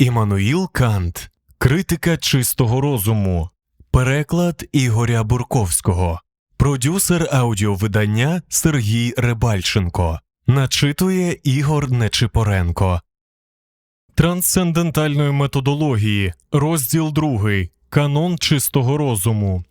Іммануїл Кант Критика чистого розуму. Переклад Ігоря Бурковського. Продюсер аудіовидання Сергій Рибальченко. Начитує Ігор Нечипоренко. Трансцендентальної методології. Розділ 2. Канон чистого розуму.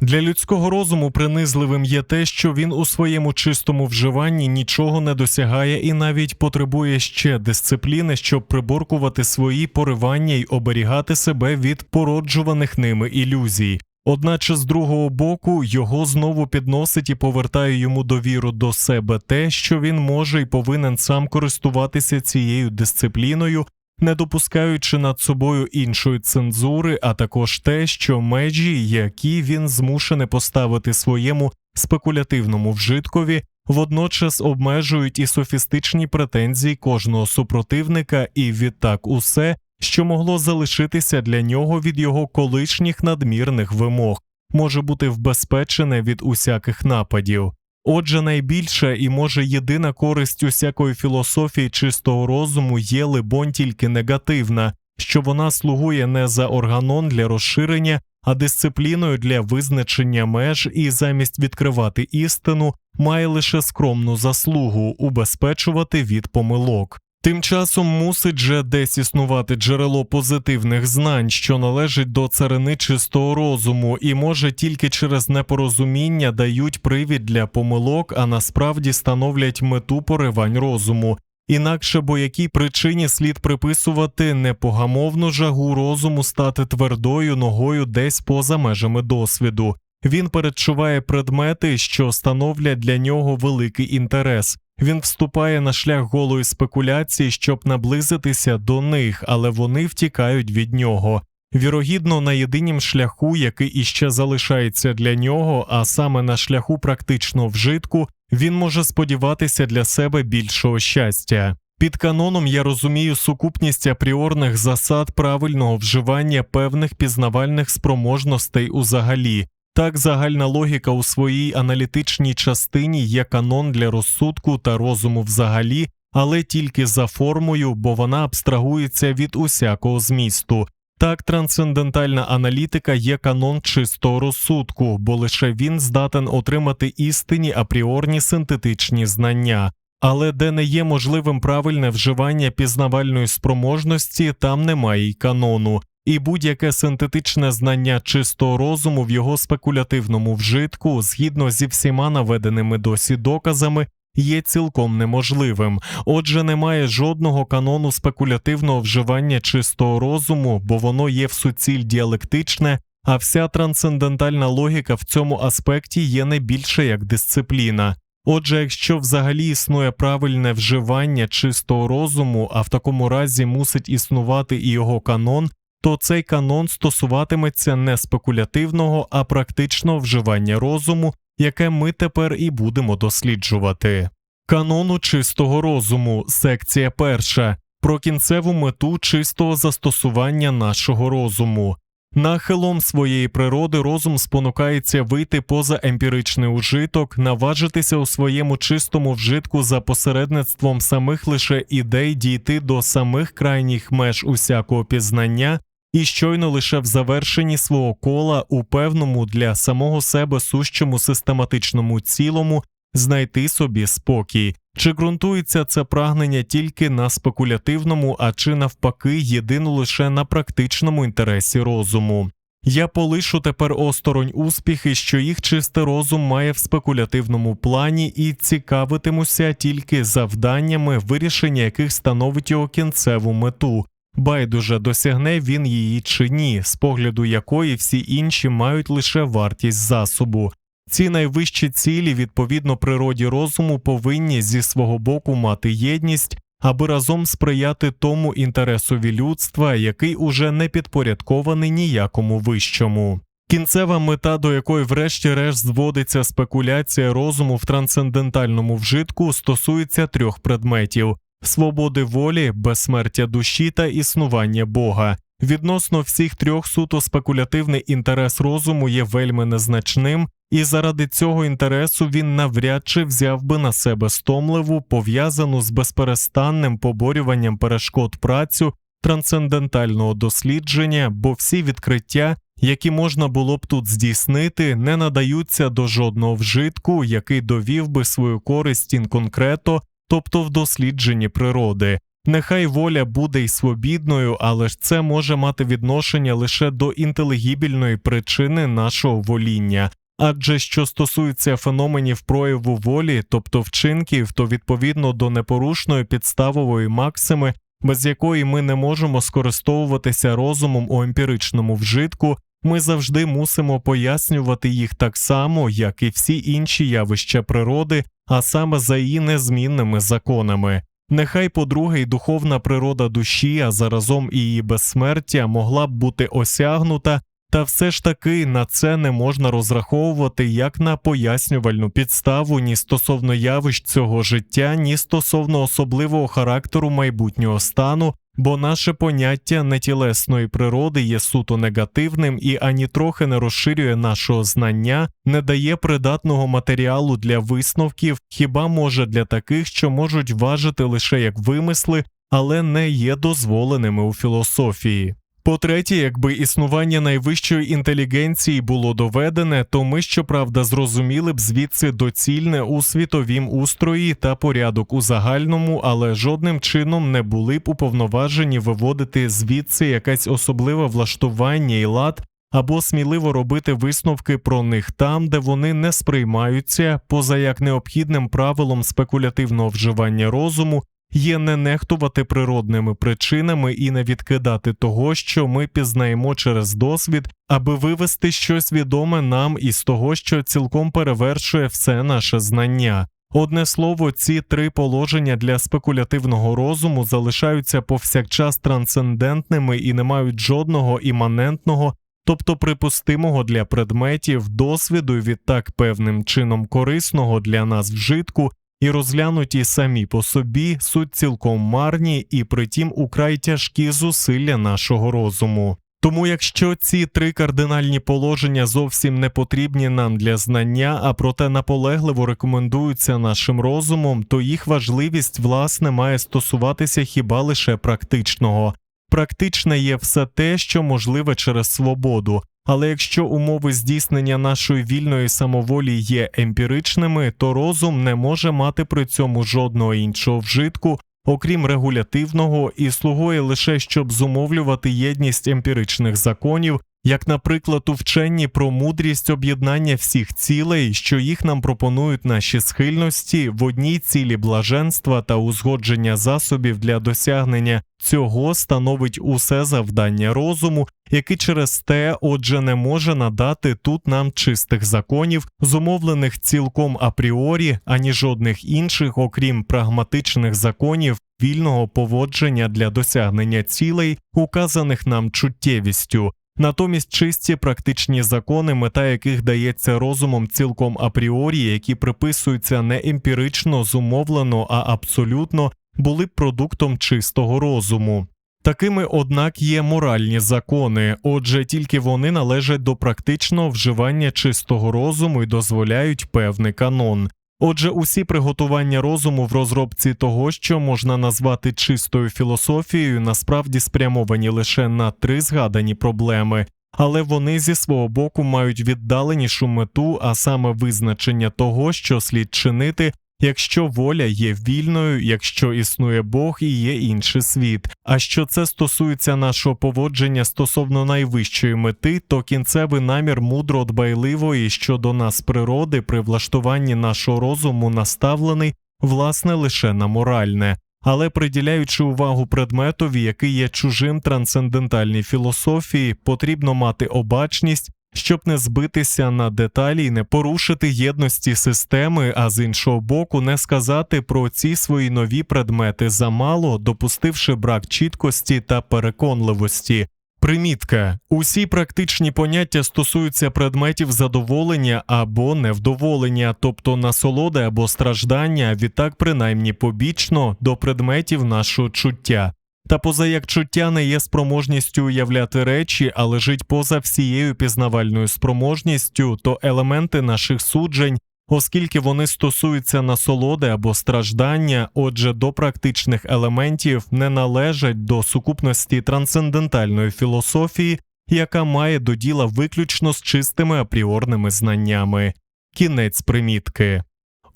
Для людського розуму принизливим є те, що він у своєму чистому вживанні нічого не досягає і навіть потребує ще дисципліни, щоб приборкувати свої поривання й оберігати себе від породжуваних ними ілюзій. Одначе з другого боку його знову підносить і повертає йому довіру до себе те, що він може і повинен сам користуватися цією дисципліною, не допускаючи над собою іншої цензури, а також те, що межі, які він змушений поставити своєму спекулятивному вжиткові, водночас обмежують і софістичні претензії кожного супротивника, і відтак усе, що могло залишитися для нього від його колишніх надмірних вимог, може бути вбезпечене від усяких нападів. Отже, найбільша і може єдина користь усякої філософії чистого розуму є, либонь, тільки негативна, що вона слугує не за органон для розширення, а дисципліною для визначення меж і замість відкривати істину, має лише скромну заслугу убезпечувати від помилок. Тим часом мусить же десь існувати джерело позитивних знань, що належить до царини чистого розуму, і може тільки через непорозуміння дають привід для помилок, а насправді становлять мету поривань розуму. Інакше бо якій причині слід приписувати непогамовну жагу розуму стати твердою ногою десь поза межами досвіду. Він передчуває предмети, що становлять для нього великий інтерес. Він вступає на шлях голої спекуляції, щоб наблизитися до них, але вони втікають від нього. Вірогідно, на єдинім шляху, який іще залишається для нього, а саме на шляху практичного вжитку, він може сподіватися для себе більшого щастя. Під каноном я розумію сукупність апріорних засад правильного вживання певних пізнавальних спроможностей узагалі. Так, загальна логіка у своїй аналітичній частині є канон для розсудку та розуму взагалі, але тільки за формою, бо вона абстрагується від усякого змісту. Так, трансцендентальна аналітика є канон чистого розсудку, бо лише він здатен отримати істинні апріорні синтетичні знання. Але де не є можливим правильне вживання пізнавальної спроможності, там немає й канону і будь-яке синтетичне знання чистого розуму в його спекулятивному вжитку, згідно зі всіма наведеними досі доказами, є цілком неможливим. Отже, немає жодного канону спекулятивного вживання чистого розуму, бо воно є в суціль діалектичне. А вся трансцендентальна логіка в цьому аспекті є не більше як дисципліна. Отже, якщо взагалі існує правильне вживання чистого розуму, а в такому разі мусить існувати і його канон, то цей канон стосуватиметься не спекулятивного, а практичного вживання розуму, яке ми тепер і будемо досліджувати. Канону чистого розуму, секція перша про кінцеву мету чистого застосування нашого розуму. Нахилом своєї природи розум спонукається вийти поза емпіричний ужиток, наважитися у своєму чистому вжитку за посередництвом самих лише ідей дійти до самих крайніх меж усякого пізнання і щойно лише в завершенні свого кола у певному для самого себе сущому систематичному цілому знайти собі спокій. Чи ґрунтується це прагнення тільки на спекулятивному, а чи навпаки єдино лише на практичному інтересі розуму? Я полишу тепер осторонь успіхи, що їх чистий розум має в спекулятивному плані, і цікавитимуся тільки завданнями, вирішення яких становить його кінцеву мету, Байдуже досягне він її чи ні, з погляду якої всі інші мають лише вартість засобу. Ці найвищі цілі, відповідно природі розуму, повинні зі свого боку мати єдність, аби разом сприяти тому інтересові людства, який уже не підпорядкований ніякому вищому. Кінцева мета, до якої, врешті-решт, зводиться спекуляція розуму в трансцендентальному вжитку, стосується трьох предметів свободи волі, безсмертя душі та існування Бога. Відносно всіх трьох суто спекулятивний інтерес розуму є вельми незначним, і заради цього інтересу він навряд чи взяв би на себе стомливу, пов'язану з безперестанним поборюванням перешкод працю трансцендентального дослідження, бо всі відкриття, які можна було б тут здійснити, не надаються до жодного вжитку, який довів би свою користь інконкрето, тобто в дослідженні природи. Нехай воля буде й свобідною, але ж це може мати відношення лише до інтелігібільної причини нашого воління. Адже що стосується феноменів прояву волі, тобто вчинків, то відповідно до непорушної підставової максими, без якої ми не можемо скористовуватися розумом у емпіричному вжитку, ми завжди мусимо пояснювати їх так само, як і всі інші явища природи, а саме за її незмінними законами. Нехай, по-друге, й духовна природа душі, а заразом і її безсмертя могла б бути осягнута, та все ж таки на це не можна розраховувати як на пояснювальну підставу ні стосовно явищ цього життя, ні стосовно особливого характеру майбутнього стану, бо наше поняття нетілесної природи є суто негативним і ані трохи не розширює нашого знання, не дає придатного матеріалу для висновків, хіба може для таких, що можуть важити лише як вимисли, але не є дозволеними у філософії. По-третє, якби існування найвищої інтелігенції було доведене, то ми щоправда зрозуміли б звідси доцільне у світовім устрої та порядок у загальному, але жодним чином не були б уповноважені виводити звідси якесь особливе влаштування і лад. Або сміливо робити висновки про них там, де вони не сприймаються, поза як необхідним правилом спекулятивного вживання розуму є не нехтувати природними причинами і не відкидати того, що ми пізнаємо через досвід, аби вивести щось відоме нам із того, що цілком перевершує все наше знання. Одне слово, ці три положення для спекулятивного розуму залишаються повсякчас трансцендентними і не мають жодного іманентного, тобто припустимого для предметів, досвіду і відтак певним чином корисного для нас вжитку, і розглянуті самі по собі суть цілком марні і притім украй тяжкі зусилля нашого розуму. Тому якщо ці три кардинальні положення зовсім не потрібні нам для знання, а проте наполегливо рекомендуються нашим розумом, то їх важливість власне має стосуватися хіба лише практичного. Практичне є все те, що можливе через свободу, але якщо умови здійснення нашої вільної самоволі є емпіричними, то розум не може мати при цьому жодного іншого вжитку, окрім регулятивного, і слугує лише щоб зумовлювати єдність емпіричних законів, як, наприклад, у вченні про мудрість об'єднання всіх цілей, що їх нам пропонують наші схильності в одній цілі блаженства та узгодження засобів для досягнення цього становить усе завдання розуму, який через те, отже, не може надати тут нам чистих законів, зумовлених цілком апріорі, ані жодних інших, окрім прагматичних законів. Вільного поводження для досягнення цілей, указаних нам чуттєвістю, Натомість чисті практичні закони, мета яких дається розумом цілком апріорі, які приписуються не емпірично зумовлено, а абсолютно, були б продуктом чистого розуму. Такими, однак, є моральні закони, отже, тільки вони належать до практичного вживання чистого розуму і дозволяють певний канон. Отже, усі приготування розуму в розробці того, що можна назвати чистою філософією, насправді спрямовані лише на три згадані проблеми, але вони зі свого боку мають віддаленішу мету, а саме визначення того, що слід чинити, якщо воля є вільною, якщо існує Бог і є інший світ. А що це стосується нашого поводження стосовно найвищої мети, то кінцевий намір мудро дбайливої щодо нас природи при влаштуванні нашого розуму наставлений власне лише на моральне. Але приділяючи увагу предметові, який є чужим трансцендентальній філософії, потрібно мати обачність щоб не збитися на деталі і не порушити єдності системи, а з іншого боку, не сказати про ці свої нові предмети замало, допустивши брак чіткості та переконливості. Примітка: усі практичні поняття стосуються предметів задоволення або невдоволення, тобто насолоди або страждання, відтак принаймні побічно до предметів нашого чуття. Та поза як чуття не є спроможністю уявляти речі, а лежить поза всією пізнавальною спроможністю, то елементи наших суджень, оскільки вони стосуються насолоди або страждання, отже, до практичних елементів не належать до сукупності трансцендентальної філософії, яка має до діла виключно з чистими апріорними знаннями. Кінець примітки.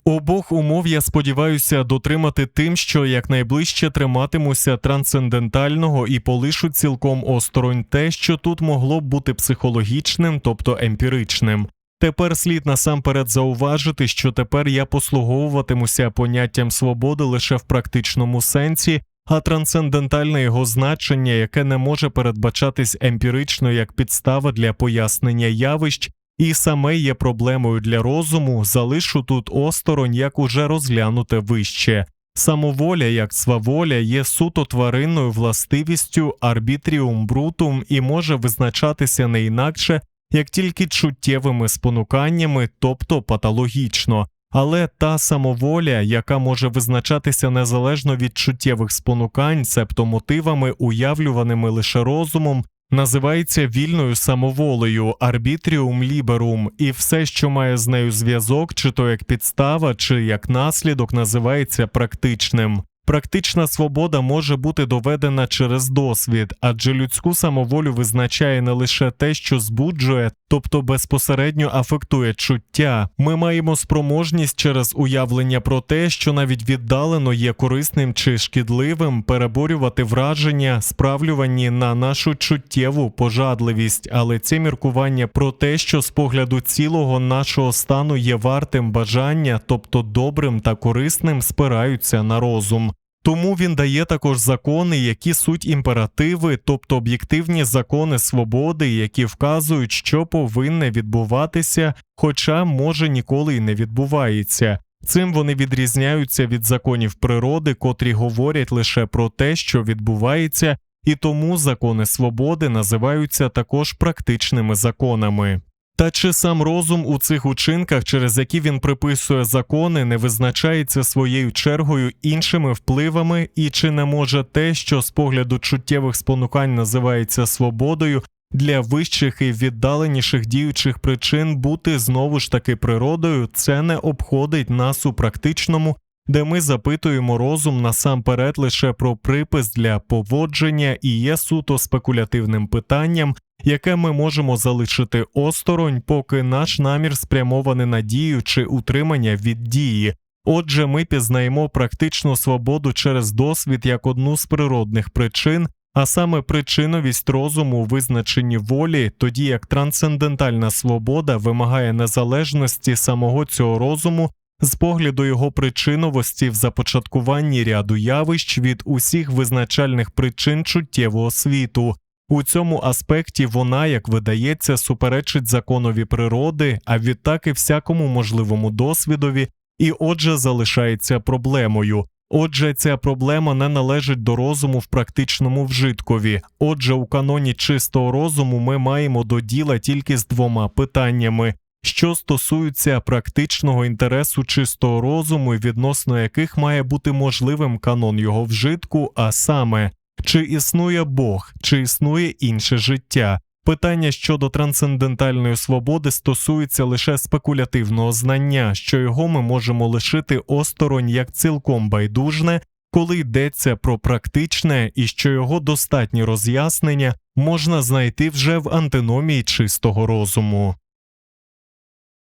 Обох умов я сподіваюся дотримати тим, що якнайближче триматимуся трансцендентального і полишу цілком осторонь те, що тут могло б бути психологічним, тобто емпіричним. Тепер слід насамперед зауважити, що тепер я послуговуватимуся поняттям свободи лише в практичному сенсі, а трансцендентальне його значення, яке не може передбачатись емпірично як підстава для пояснення явищ, і саме є проблемою для розуму, залишу тут осторонь, як уже розглянуте вище. Самоволя, як сваволя, є суто тваринною властивістю арбітріум брутум і може визначатися не інакше, як тільки чуттєвими спонуканнями, тобто патологічно. Але та самоволя, яка може визначатися незалежно від чуттєвих спонукань, себто мотивами, уявлюваними лише розумом, називається вільною самоволею арбітріум ліберум, і все, що має з нею зв'язок, чи то як підстава, чи як наслідок, називається практичним. Практична свобода може бути доведена через досвід, адже людську самоволю визначає не лише те, що збуджує, тобто безпосередньо афектує чуття. Ми маємо спроможність через уявлення про те, що навіть віддалено є корисним чи шкідливим, переборювати враження, справлювані на нашу чуттєву пожадливість, але це міркування про те, що з погляду цілого нашого стану є вартим бажання, тобто добрим та корисним, спираються на розум. Тому він дає також закони, які суть імперативи, тобто об'єктивні закони свободи, які вказують, що повинне відбуватися, хоча може ніколи й не відбувається. Цим вони відрізняються від законів природи, котрі говорять лише про те, що відбувається, і тому закони свободи називаються також практичними законами. Та чи сам розум у цих учинках, через які він приписує закони, не визначається своєю чергою іншими впливами, і чи не може те, що з погляду чуттєвих спонукань називається свободою, для вищих і віддаленіших діючих причин бути знову ж таки природою, це не обходить нас у практичному, де ми запитуємо розум насамперед лише про припис для поводження і є суто спекулятивним питанням, яке ми можемо залишити осторонь, поки наш намір спрямований на дію чи утримання від дії. Отже, ми пізнаємо практичну свободу через досвід як одну з природних причин, а саме причиновість розуму у визначенні волі, тоді як трансцендентальна свобода вимагає незалежності самого цього розуму з погляду його причиновості в започаткуванні ряду явищ від усіх визначальних причин чуттєвого світу. У цьому аспекті вона, як видається, суперечить законові природи, а відтак і всякому можливому досвідові, і отже залишається проблемою. Отже, ця проблема не належить до розуму в практичному вжиткові. Отже, у каноні чистого розуму ми маємо до діла тільки з двома питаннями. Що стосується практичного інтересу чистого розуму, і відносно яких має бути можливим канон його вжитку, а саме чи існує Бог, чи існує інше життя. Питання щодо трансцендентальної свободи стосується лише спекулятивного знання, що його ми можемо лишити осторонь як цілком байдужне, коли йдеться про практичне і що його достатні роз'яснення можна знайти вже в антиномії чистого розуму.